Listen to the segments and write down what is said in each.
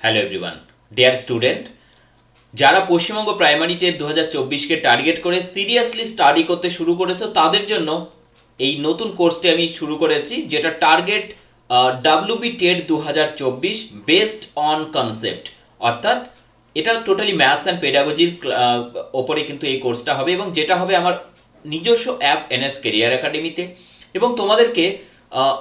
Hello everyone dear student যারা Paschimbanga primary TET দু হাজার চব্বিশকে টার্গেট করে সিরিয়াসলি স্টাডি করতে শুরু করেছ, তাদের জন্য এই নতুন কোর্সটি আমি শুরু করেছি, যেটা টার্গেট ডাব্লিউবি টেট দু হাজার চব্বিশ বেসড অন কনসেপ্ট অর্থাৎ এটা টোটালি ম্যাথস অ্যান্ড পেডাগজির ওপরে কিন্তু এই কোর্সটা হবে এবং যেটা হবে আমার নিজস্ব অ্যাপ এনএস কেরিয়ার একাডেমিতে এবং তোমাদেরকে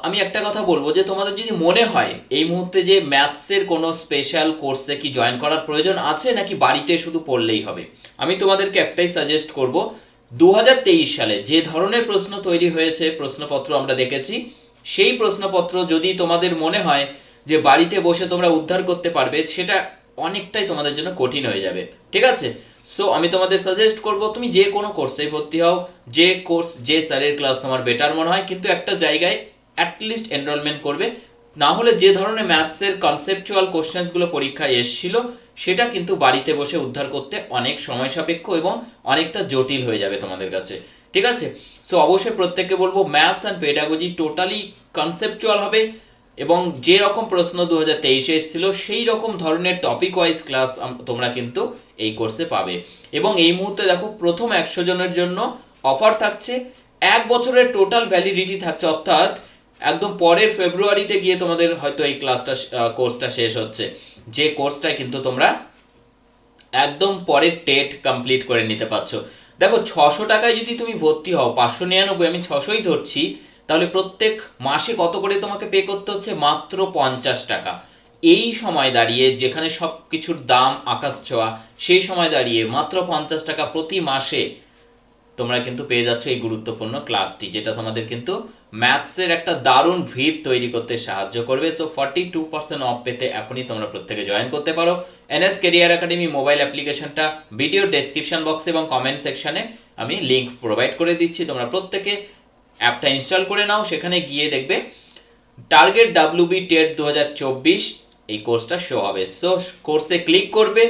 আমি একটা কথা বলব যে তোমাদের যদি মনে হয় এই মুহূর্তে যে ম্যাথসের কোনো স্পেশাল কোর্সে কি জয়েন করার প্রয়োজন আছে নাকি বাড়িতে শুধু পড়লেই হবে? আমি তোমাদেরকে একটাই সাজেস্ট করব দু সালে যে ধরনের প্রশ্ন তৈরি হয়েছে, প্রশ্নপত্র আমরা দেখেছি, সেই প্রশ্নপত্র যদি তোমাদের মনে হয় যে বাড়িতে বসে তোমরা উদ্ধার করতে পারবে, সেটা অনেকটাই তোমাদের জন্য কঠিন হয়ে যাবে। ঠিক আছে? সো আমি তোমাদের সাজেস্ট করব, তুমি যে কোনো কোর্সে ভর্তি হও, যে কোর্স যে স্যারের ক্লাস তোমার বেটার মনে হয়, কিন্তু একটা জায়গায় অ্যাটলিস্ট এনরোলমেন্ট করবে। না হলে যে ধরনের ম্যাথসের কনসেপচুয়াল কোশ্চেন্সগুলো পরীক্ষায় এসেছিল, সেটা কিন্তু বাড়িতে বসে উদ্ধার করতে অনেক সময় সাপেক্ষ এবং অনেকটা জটিল হয়ে যাবে তোমাদের কাছে। ঠিক আছে? সো অবশ্যই প্রত্যেককে বলব maths and pedagogy totally conceptual হবে এবং যে রকম প্রশ্ন দু হাজার তেইশে এসেছিল, সেই রকম ধরনের টপিক ওয়াইজ ক্লাস তোমরা কিন্তু এই কোর্সে পাবে। এবং এই মুহূর্তে দেখো, প্রথম একশো জনের জন্য অফার থাকছে। এক বছরের টোটাল ভ্যালিডিটি থাকছে, অর্থাৎ একদম পরের ফেব্রুয়ারিতে গিয়ে তোমাদের হয়তো এই ক্লাসটা কোর্সটা শেষ হচ্ছে। যে কোর্সটায় কিন্তু তোমরা একদম পরের টেট কমপ্লিট করে নিতে পারছ। দেখো, ছশো টাকায় যদি তুমি ভর্তি হও, পাঁচশো নিরানব্বই, আমি ছশোই ধরছি, তাহলে প্রত্যেক মাসে কত করে তোমাকে পে করতে হচ্ছে? মাত্র পঞ্চাশ টাকা। এই সময় দাঁড়িয়ে যেখানে সব কিছুর দাম আকাশ ছোঁয়া, সেই সময় দাঁড়িয়ে মাত্র পঞ্চাশ টাকা প্রতি মাসে তোমরা কিন্তু পেয়ে যাচ্ছ এই গুরুত্বপূর্ণ ক্লাসটি যেটা তোমাদের কিন্তু ম্যাথসের একটা দারুণ ভিত তৈরি করতে সাহায্য করবে। So forty two percent off পেতে এখনই তোমরা প্রত্যেকে জয়েন করতে পারো। এনএস কেরিয়ার একাডেমি মোবাইল অ্যাপ্লিকেশনটা ভিডিও ডেসক্রিপশন বক্স এবং কমেন্ট সেকশানে আমি লিঙ্ক প্রোভাইড করে দিচ্ছি। তোমরা প্রত্যেকে অ্যাপটা ইনস্টল করে নাও, সেখানে গিয়ে দেখবে টার্গেট ডাব্লিউবি টেট দু হাজার চব্বিশ এই কোর্সটা শো হবে। সো কোর্সে ক্লিক করবে,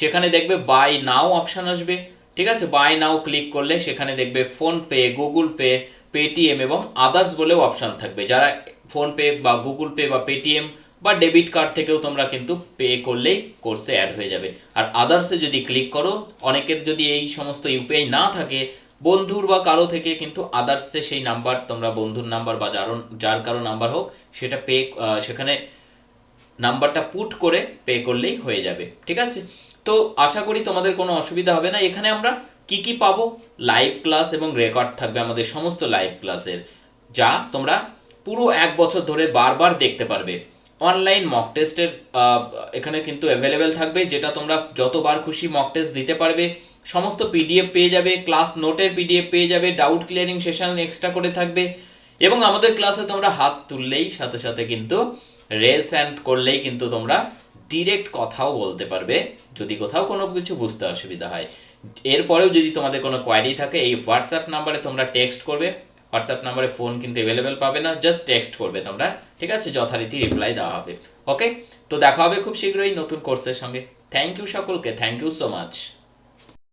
সেখানে দেখবে বাই নাও অপশান আসবে। ঠিক আছে? বাই নাও ক্লিক করলে সেখানে দেখবে ফোনপে গুগল পে পেটিএম এবং আদার্স বলেও অপশান থাকবে। যারা ফোনপে বা গুগল পে বা পেটিএম বা ডেবিট কার্ড থেকেও তোমরা কিন্তু পে করলেই কোর্সে অ্যাড হয়ে যাবে। আর আদার্সে যদি ক্লিক করো, অনেকের যদি এই সমস্ত ইউপিআই না থাকে, বন্ধুর বা কারও থেকে কিন্তু আদার্সে সেই নাম্বার তোমরা বন্ধুর নাম্বার বা যার যার কারও নাম্বার হোক, সেটা পে সেখানে নাম্বারটা পুট করে পে করলেই হয়ে যাবে, ঠিক আছে? তো আশা করি তোমাদের কোনো অসুবিধা হবে না। এখানে আমরা কি কি পাবো? লাইভ ক্লাস এবং রেকর্ড থাকবে আমাদের সমস্ত লাইভ ক্লাসের যা তোমরা পুরো এক বছর ধরে বারবার দেখতে পারবে। অনলাইন মক টেস্টের এখানে কিন্তু অ্যাভেলেবেল থাকবে, যেটা তোমরা যতবার খুশি মক টেস্ট দিতে পারবে। সমস্ত পিডিএফ পেয়ে যাবে ক্লাস নোটের পিডিএফ পেয়ে যাবে ডাউট ক্লিয়ারিং সেশন এক্সট্রা করে থাকবে। এবং আমাদের ক্লাসে তোমরা হাত তুললেই সাথে সাথে কিন্তু রেস অ্যান্ড করলেই কিন্তু তোমরা ডিরেক্ট কথাও বলতে পারবে। যদি কোথাও কোনো কিছু বুঝতে অসুবিধা হয়। এরপরেও যদি তোমাদের কোনো কোয়ারি থাকে, এই হোয়াটসঅ্যাপ নাম্বারে তোমরা টেক্সট করবে। হোয়াটসঅ্যাপ নাম্বারে ফোন কিন্তু অ্যাভেলেবেল পাবে না জাস্ট টেক্সট করবে তোমরা। ঠিক আছে? যথারীতি রিপ্লাই দেওয়া হবে। ওকে তো দেখা হবে খুব শীঘ্রই নতুন কোর্সের সঙ্গে। থ্যাংক ইউ সকলকে। Thank you so much